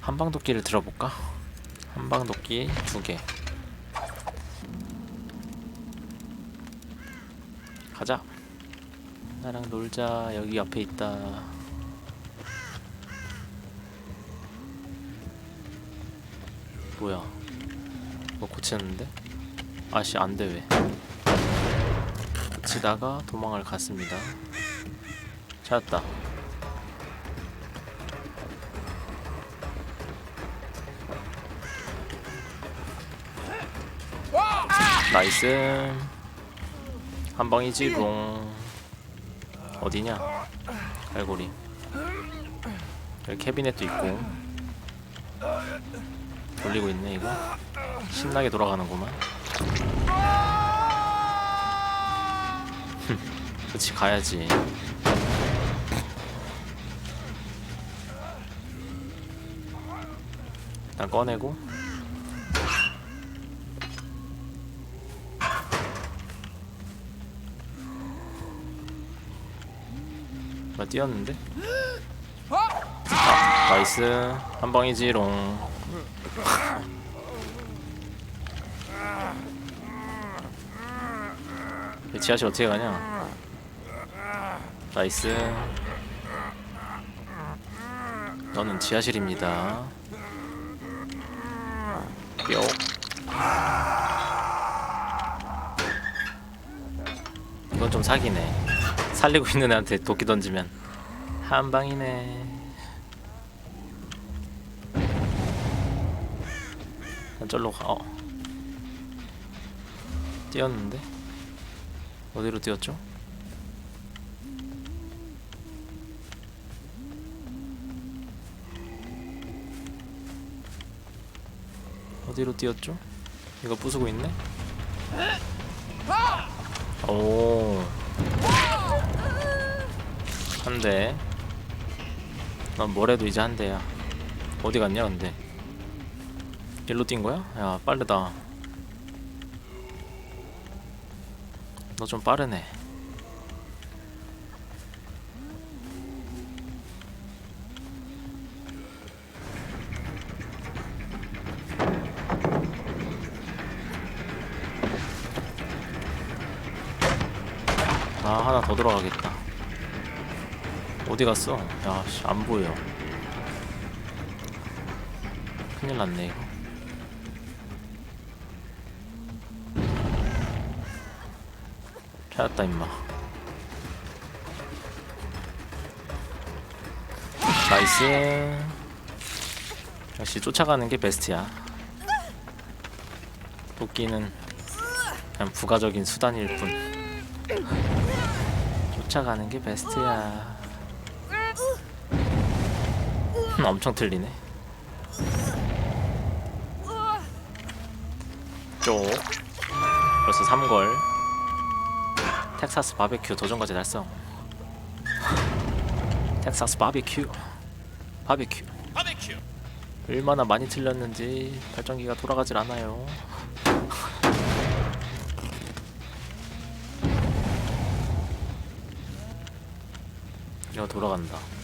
한방도끼를 들어볼까? 한방도끼 두개. 가자. 나랑 놀자. 여기 앞에 있다. 뭐야? 뭐 고쳤는데? 아씨 안돼 왜? 고치다가 도망을 갔습니다. 찾았다 나이스. 한 방이지 롱 어디냐? 갈고리. 여기 캐비넷도 있고. 돌리고 있네 이거. 신나게 돌아가는구만. 그치 가야지. 일단 꺼내고 나 뛰었는데? 아, 나이스. 한 방이지롱. 이 지하실 어떻게 가냐? 나이스. 너는 지하실입니다. 뿅. 이건 좀 사기네 살리고 있는 애한테 도끼 던지면 한 방이네 난 절로 가 어. 뛰었는데 어디로 뛰었죠? 어디로 뛰었죠? 이거 부수고 있네? 오. 한 대. 난 뭐래도 이제 한 대야. 어디 갔냐, 근데? 일로 뛴 거야? 야, 빠르다. 너 좀 빠르네. 아 하나 더 들어가겠다 어디 갔어? 야 씨 안 보여. 큰일 났네 이거. 찾았다 임마. 나이스. 역시 쫓아가는 게 베스트야. 도끼는 그냥 부가적인 수단일 뿐. 쫓아가는 게 베스트야. 흠, 엄청 틀리네. 쪽. 벌써 3골. 텍사스 바베큐 도전까지 달성. 텍사스. 바베큐. 바베큐. 얼마나 많이 틀렸는지 발전기가 돌아가질 않아요. 이거 돌아간다.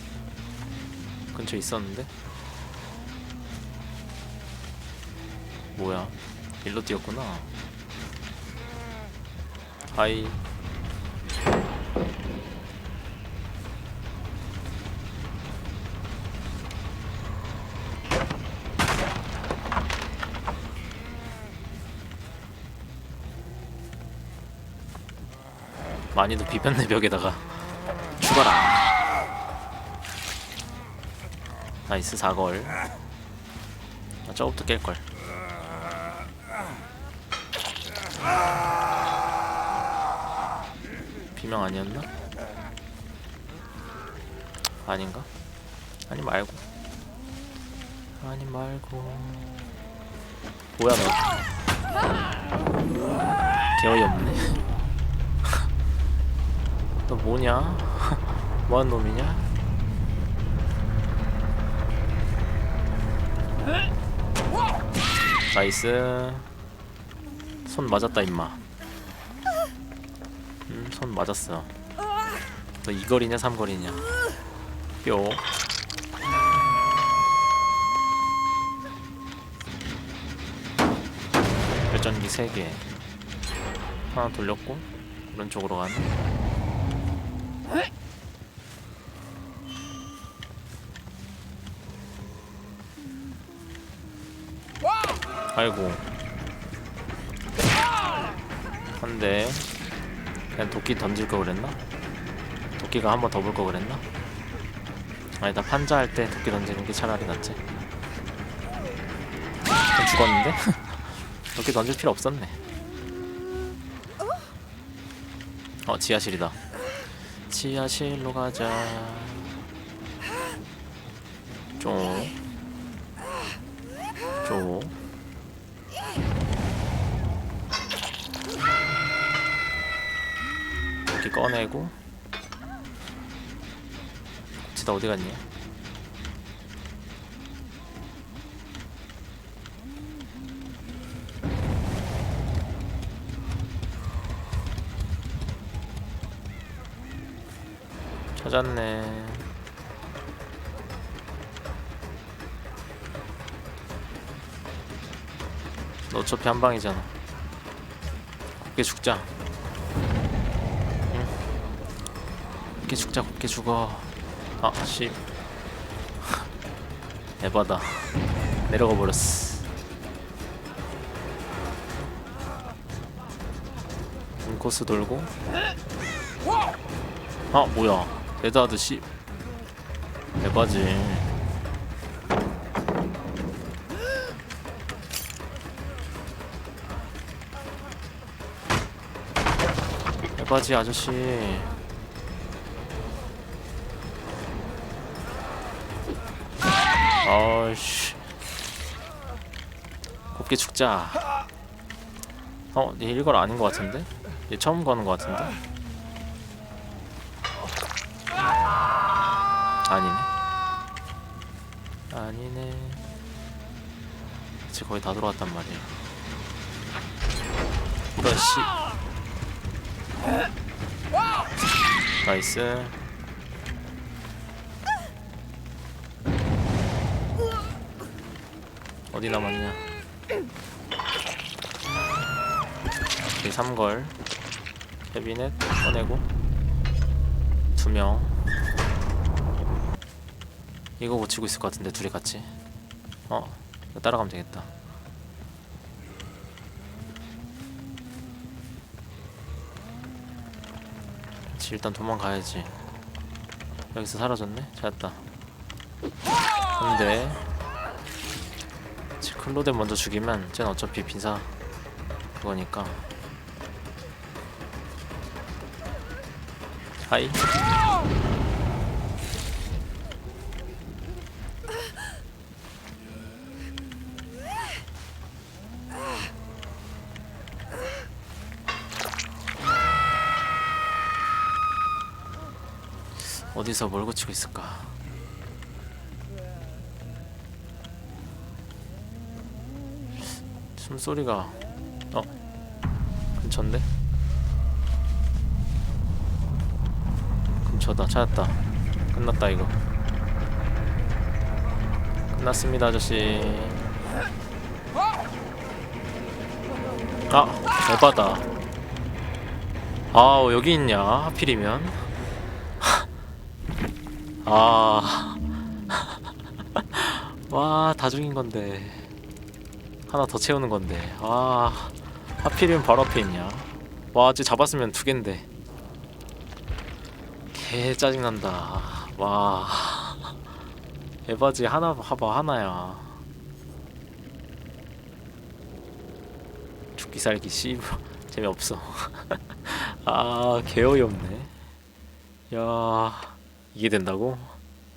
근처에 있었는데? 뭐야? 일로 뛰었구나. 하이. 많이도 비볐네 벽에다가 죽어라 나이스 4걸 아, 저거부터 깰걸 비명 아니었나? 아닌가? 아니 말고 아니 말고 뭐야 너 개어이 없네 너 뭐냐? 뭐한 놈이냐? 나이스. 손 맞았다 임마. 음, 손 맞았어. 너 이거리냐 삼거리냐? 뿅. 발전기 3개. 하나 돌렸고 오른쪽으로 가는 아이고 한대 그냥 도끼 던질 거 그랬나? 도끼가 한 번 더 볼 거 그랬나? 아니다 판자 할 때 도끼 던지는 게 차라리 낫지 죽었는데? 도끼 던질 필요 없었네 어 지하실이다 지하실로 가자 좀 좀. 이렇게 꺼내고 지다 어디 갔니? 찾았네. 너 어차피 한 방이잖아. 곱게 죽자. 곱게 죽자. 곱게 죽어. 아, 씨. 에바다. 내려가 버렸어. 인코스 돌고. 아, 뭐야. 레드하드 씨. 에바지. 에바지 아저씨. 아이씨. 곱게 죽자. 어, 얘 이걸 아닌 것 같은데? 얘 처음 가는 것 같은데? 아니네. 아니네. 지금 거의 다 들어왔단 말이야. 이런 씨. 나이스. 어디 남았냐? 여기 3걸 캐비넷 꺼내고 두 명. 이거 고치고 있을 것 같은데 둘이 같이. 어, 따라가면 되겠다. 그치, 일단 도망가야지. 여기서 사라졌네? 찾았다. 근데 클로덴 먼저 죽이면 쟤는 어차피 빈사 그거니까. 하이. 어디서 뭘 고치고 있을까 숨소리가 어 근처인데? 근처다. 찾았다. 끝났다 이거. 끝났습니다 아저씨. 아 대바다 아 여기 있냐? 하필이면. 아. 와, 다 죽인 건데. 하나 더 채우는 건데. 아, 하필이면 바로 앞에 있냐. 와, 이제 잡았으면 두 갠데. 개 짜증난다. 와. 에바지 하나 봐봐 하나야. 죽기 살기 씨 재미없어. 아, 개 어이없네. 야, 이게 된다고?